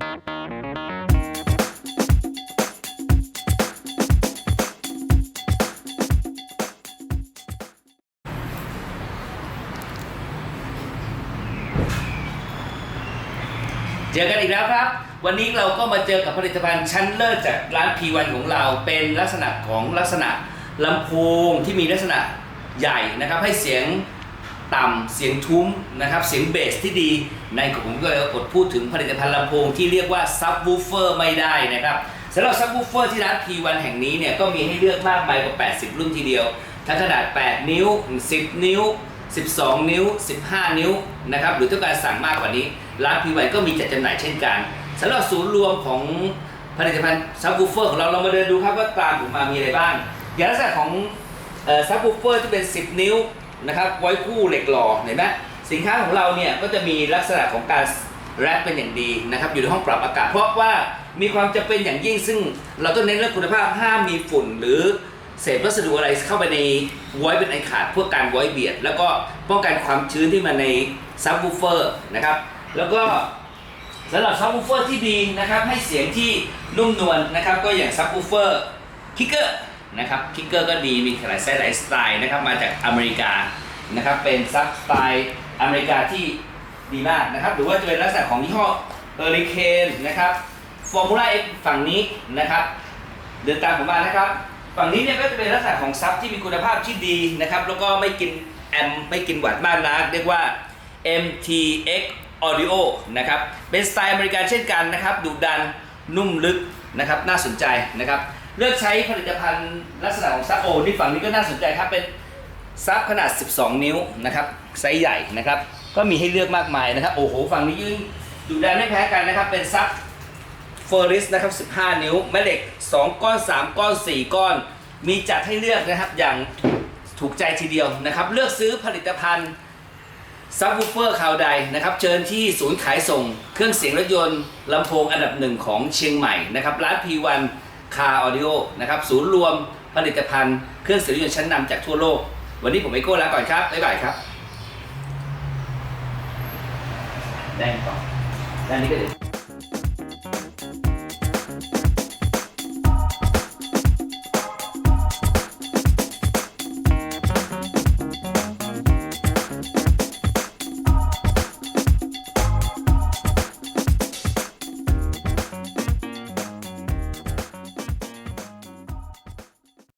เจอกันอีกแล้วครับ วันนี้เราก็มาเจอกับผลิตภัณฑ์ชั้นเลิศจากร้าน P1 ของเราเป็นลักษณะของลักษณะลำโพงที่มีลักษณะใหญ่นะครับ ให้เสียง ต่ำเสียงทุ้มนะครับเสียงเบสที่ดีในผมก็เลยกดพูดถึงผลิตภัณฑ์ลำโพงที่เรียกว่าซับวูเฟอร์ไม่ได้นะครับสำหรับซับวูเฟอร์ที่ร้าน P1 แห่งนี้เนี่ยก็มีให้เลือกมากมายกว่า 80 รุ่นทีเดียว ทั้งขนาด 8 นิ้ว 10 นิ้ว 12 นิ้ว 15 นิ้วนะครับหรือต้องการสั่งมากกว่านี้ ร้านพีไวก็มีจัดจำหน่ายเช่นกันสำหรับศูนย์รวมของผลิตภัณฑ์ซับวูเฟอร์ของเราเรามาเดินดูครับว่าตามผมมามีอะไรบ้างอย่างลักษณะของซับวูเฟอร์ที่เป็น 10 นิ้ว นะครับไว้คู่เหล็กหล่อเห็นไหมสินค้าของเราเนี่ยก็จะมีลักษณะของการแรปเป็นอย่างดีนะครับอยู่ในห้องปรับอากาศ เพราะว่ามีความจำเป็นอย่างยิ่งซึ่ง เราต้องเน้นเรื่องคุณภาพห้ามมีฝุ่นหรือเศษวัสดุอะไรเข้าไปในไว้เป็นไอขาดเพื่อการไว้เบียด แล้วก็ป้องกันความชื้นที่มาในซับวูเฟอร์นะครับแล้วก็สำหรับซับวูเฟอร์ที่ดีนะครับให้เสียงที่นุ่มนวลนะครับก็อย่างซับวูเฟอร์คิกเกอร์ นะครับคิกเกอร์ก็ดีมีหลายไซส์หลายสไตล์นะครับมาจากอเมริกานะครับเป็นซับสไตล์อเมริกาที่ดีมากนะครับหรือว่าจะเป็นลักษณะของยี่ห้อเฮอริเคนนะครับฟอร์มูล่าเอ็กฝั่งนี้นะครับเดินตามผมมานะครับ ฝั่งนี้เนี่ยก็จะเป็นลักษณะของซับที่มีคุณภาพที่ดีนะครับแล้วก็ไม่กินแอมไม่กินหวัตต์มากนักเรียกว่า MTX Audio นะครับเป็นสไตล์อเมริกันเช่นกันนะครับดุดันนุ่มลึกนะครับน่าสนใจนะครับ เลือกใช้ผลิตภัณฑ์ลักษณะของซับโอที่ฝั่งนี้ก็น่าสนใจครับเป็นซับขนาด 12 นิ้วนะครับไซส์ใหญ่นะครับ ก็มีให้เลือกมากมายนะครับ โอ้โหฝั่งนี้ยิ่งดุดันไม่แพ้กันนะครับ เป็นซับเฟอร์ริสนะครับ 15 นิ้ว แม่เหล็ก 2 ก้อน 3 ก้อน 4 ก้อน มีจัดให้เลือกนะครับอย่างถูกใจทีเดียวนะครับ เลือกซื้อผลิตภัณฑ์ซับวูเฟอร์คาวใดนะครับ เชิญที่ศูนย์ขายส่ง เครื่องเสียงรถยนต์ลำโพงอันดับหนึ่งของเชียงใหม่นะครับ ร้านพีวัน P1 Car Audio นะครับศูนย์รวมผลิตภัณฑ์เครื่องเสียงรถยนต์ชั้นนำจากทั่วโลก วันนี้ผมไอโก้ลาก่อนครับบ๊ายบายครับแดงต่อด้านนี้ก็เดี๋ยว